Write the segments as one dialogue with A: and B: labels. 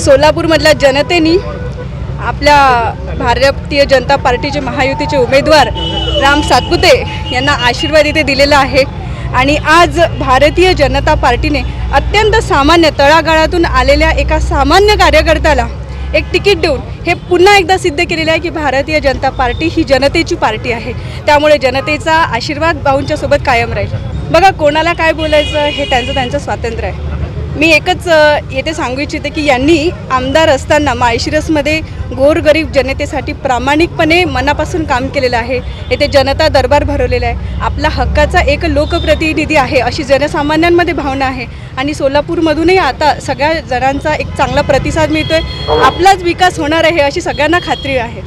A: सोलापूरमधल्या जनतेनी आपल्या भारतीय जनता पार्टीचे महायुतीचे उमेदवार राम सातपुते यांना आशीर्वाद इथे दिलेला आहे. आणि आज भारतीय जनता पार्टीने अत्यंत सामान्य तळागाळातून आलेल्या एका सामान्य कार्यकर्त्याला एक तिकीट देऊन हे पुन्हा एकदा सिद्ध केलेलं आहे की भारतीय जनता पार्टी ही जनतेची पार्टी आहे. त्यामुळे जनतेचा आशीर्वाद भाऊंच्यासोबत कायम राहील. बघा कोणाला काय बोलायचं हे त्यांचं त्यांचं स्वातंत्र्य आहे. मी एकच येथे सांगू इच्छिते की यांनी आमदार असताना माळशिरसमध्ये गोरगरीब जनतेसाठी प्रामाणिकपणे मनापासून काम केलेलं आहे. येथे जनता दरबार भरवलेला आहे. आपला हक्काचा एक लोकप्रतिनिधी आहे अशी जनसामान्यांमध्ये भावना आहे. आणि सोलापूरमधूनही आता सगळ्या जणांचा एक चांगला प्रतिसाद मिळतो आहे आपलाच विकास होणार आहे अशी सगळ्यांना खात्री आहे.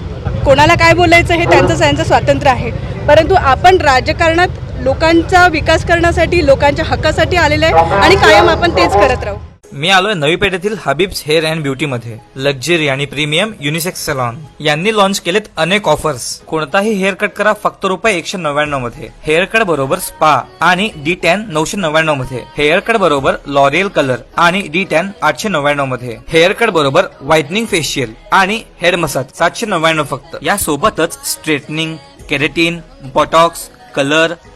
A: कोणाला काय बोलायचं हे त्यांचं त्यांचं स्वातंत्र्य आहे. परंतु आपण राजकारणात लोकांचा विकास करण्यासाठी लोकांच्या हक्कासाठी आलेलं आहे आणि कायम आपण तेच करत राहू.
B: मी आलोय नवी पेठेतील हबीब्स हेअर अँड ब्युटी मध्ये. लक्झरी आणि प्रीमियम युनिसेक्स सलॉन यांनी लॉन्च केलेत अनेक ऑफर्स कोणताही हेअर कट करा फक्त रुपये एकशे नव्याण्णवमध्ये. हेअर कट बरोबर स्पा आणि डी टॅन नऊशे नव्याण्णवमध्ये. हेअर कट बरोबर लॉरियल कलर आणि डी टॅन आठशे नव्याण्णवमध्ये. हेअर कट बरोबर व्हाइटनिंग फेशियल आणि हेड मसाज सातशे नव्याण्णव फक्त. या सोबतच straightening keratin botox colour